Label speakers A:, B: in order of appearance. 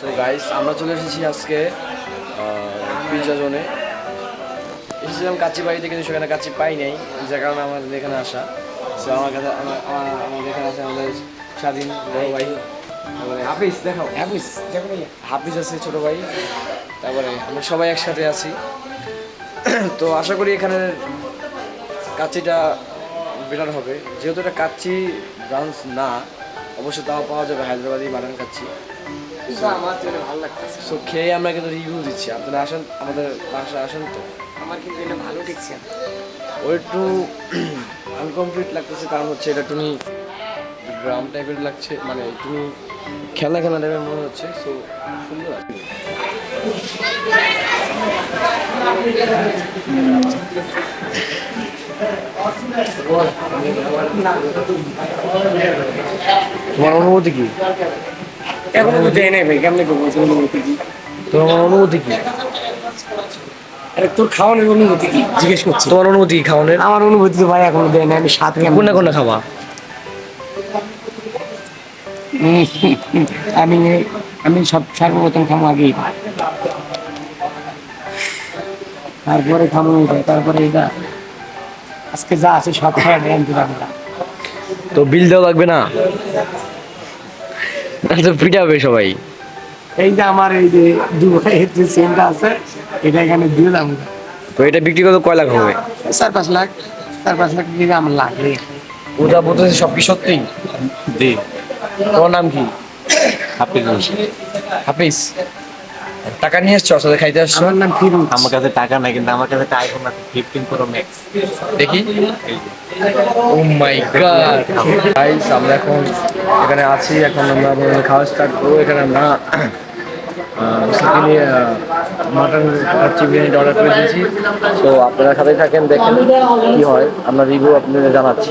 A: So guys আমরা চলে এসেছি আজকে পিজা জোনে এসেছিলাম কাচ্চি বাড়িতে কিন্তু সেখানে কাচ্চি পাই নাই যে কারণে আমাদের এখানে আসা। সো আমার কাছে আমাদের এখানে আছে আমাদের স্বাধীন বড় ভাই। হাফিজ দেখাও।
B: হাফিজ দেখো
A: হাফিজ আছে ছোট ভাই। তারপরে আমরা সবাই একসাথে আছি। তো আশা করি এখানে কাচ্চিটা বেটার হবে। যেহেতু এটা কাচ্চি ব্রাঞ্চ না অবশ্য তাও পাওয়া যাবে হায়দ্রাবাদি বানান কাচ্চি।
B: আমার জন্য ভালো লাগতেছে
A: সো খেয়ে আমরা কিন্তু রিভিউ দিচ্ছি। আপনারা আসেন আমাদের বাসায় আসেন তো।
B: আমার কিন্তু এটা ভালো ঠেকছে
A: ও একটু আনকমপ্লিট লাগতেছে কারণ হচ্ছে এটা তুমি গ্রাম টাইপের লাগছে মানে তুমি খেলা খেলা টাইপের মনে হচ্ছে সো সুন্দর আছে। তোমার অনুভূতি কি?
B: এখনও তো দেয় নাই ভাই কেমনে করব? অনুভূতি কি?
A: তোমার অনুভূতি কি?
B: আরে তোর খাওয়ানোর অনুভূতি কি? জিজ্ঞেস করছি।
A: তোমার অনুভূতি কি খাওয়ানোর?
B: আমার অনুভূতি তো ভাই এখনও দেয় নাই আমি সাত
A: কোনটা কোনটা খাবা?
B: আমি আমি সব সর্বপ্রথম খামো আগেই। তারপরে খামো এটা তারপরে এটা। আজকে যা আছে সব খাওয়া দেয়
A: তো বিল দেওয়া লাগবে না? তো পিটাবে সবাই।
B: এই যে আমার এই যে দুবাইয়ের যে সেন্টটা আছে এটা এখানে দিয়ে দাম
A: তো এটা বিক্রি করতে কয় লাখ হবে?
B: চার পাঁচ লাখ চার পাঁচ লাখ দিয়ে আমার লাগে।
A: ওটা বলতেছে সব কি সত্যি?
C: জি।
A: তোমার নাম কি?
C: হাফিজ
A: হাফিজ। টাকা নিয়ে এসছো আসলে খাইতে আসছো?
B: আমার নাম ফিরুজ।
C: আমার কাছে টাকা নাই কিন্তু আমার কাছে একটা আইফোন আছে ফিফটিন প্রো ম্যাক্স
A: দেখি। ও মাই গড গাইস আমরা এখন এখানে আছি এখন আমরা আমাদের খাওয়া স্টার্ট করব। এখানে আমরা মাটন কাচ্চি বিরিয়ানি অর্ডার করে দিয়েছি। তো আপনারা সাথে থাকেন দেখেন কি হয়। আমরা রিভিউ আপনাদের জানাচ্ছি।